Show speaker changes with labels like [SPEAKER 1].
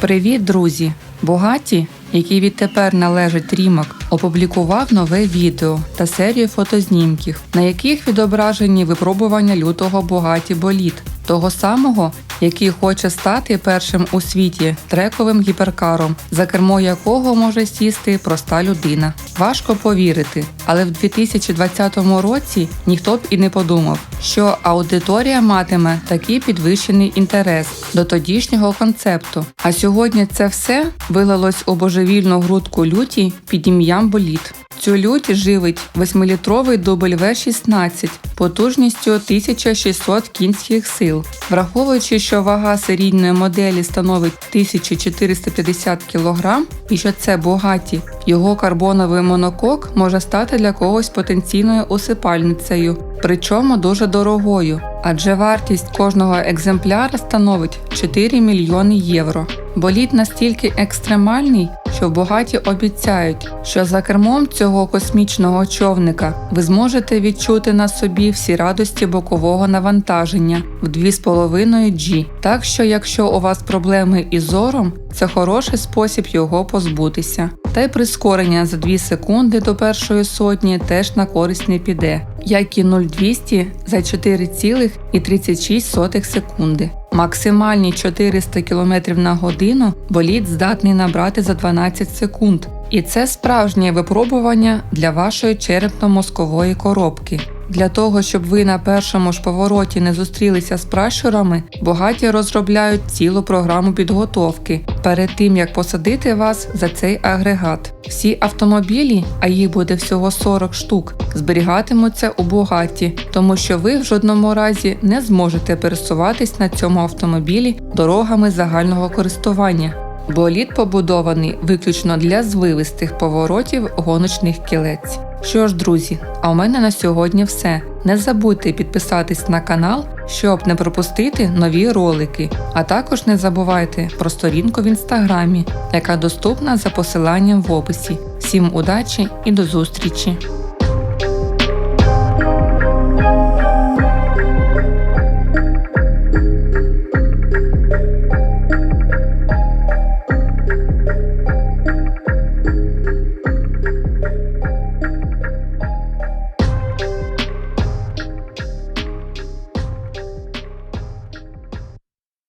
[SPEAKER 1] Привіт, друзі! Богаті, який відтепер належить Рімак, опублікував нове відео та серію фотознімків, на яких відображені випробування лютого Богаті боліт, того самого, який хоче стати першим у світі трековим гіперкаром, за кермо якого може сісти проста людина. Важко повірити, але в 2020 році ніхто б і не подумав, що аудиторія матиме такий підвищений інтерес до тодішнього концепту. А сьогодні це все вилилось у божевільну грудку люті під ім'ям боліт. Цю лють живить 8-літровий дубль В-16 потужністю 1600 кінських сил. Враховуючи, що вага серійної моделі становить 1450 кг і що це богаті, його карбоновий монокок може стати для когось потенційною усипальницею, причому дуже дорогою, адже вартість кожного екземпляра становить 4 мільйони євро. Боліт настільки екстремальний, що багаті обіцяють, що за кермом цього космічного човника ви зможете відчути на собі всі радості бокового навантаження в 2,5 G. Так що, якщо у вас проблеми із зором, це хороший спосіб його позбутися. Та й прискорення за 2 секунди до першої сотні теж на користь не піде, як і 0200 за 4,36 секунди. Максимальні 400 км на годину болід здатний набрати за 12 секунд. І це справжнє випробування для вашої черепно-мозкової коробки. Для того, щоб ви на першому ж повороті не зустрілися з пращурами, богаті розробляють цілу програму підготовки перед тим, як посадити вас за цей агрегат. Всі автомобілі, а їх буде всього 40 штук, зберігатимуться у богаті, тому що ви в жодному разі не зможете пересуватись на цьому автомобілі дорогами загального користування. Болід побудований виключно для звивистих поворотів гоночних кілець. Що ж, друзі, а у мене на сьогодні все. Не забудьте підписатись на канал, щоб не пропустити нові ролики, а також не забувайте про сторінку в інстаграмі, яка доступна за посиланням в описі. Всім удачі і до зустрічі!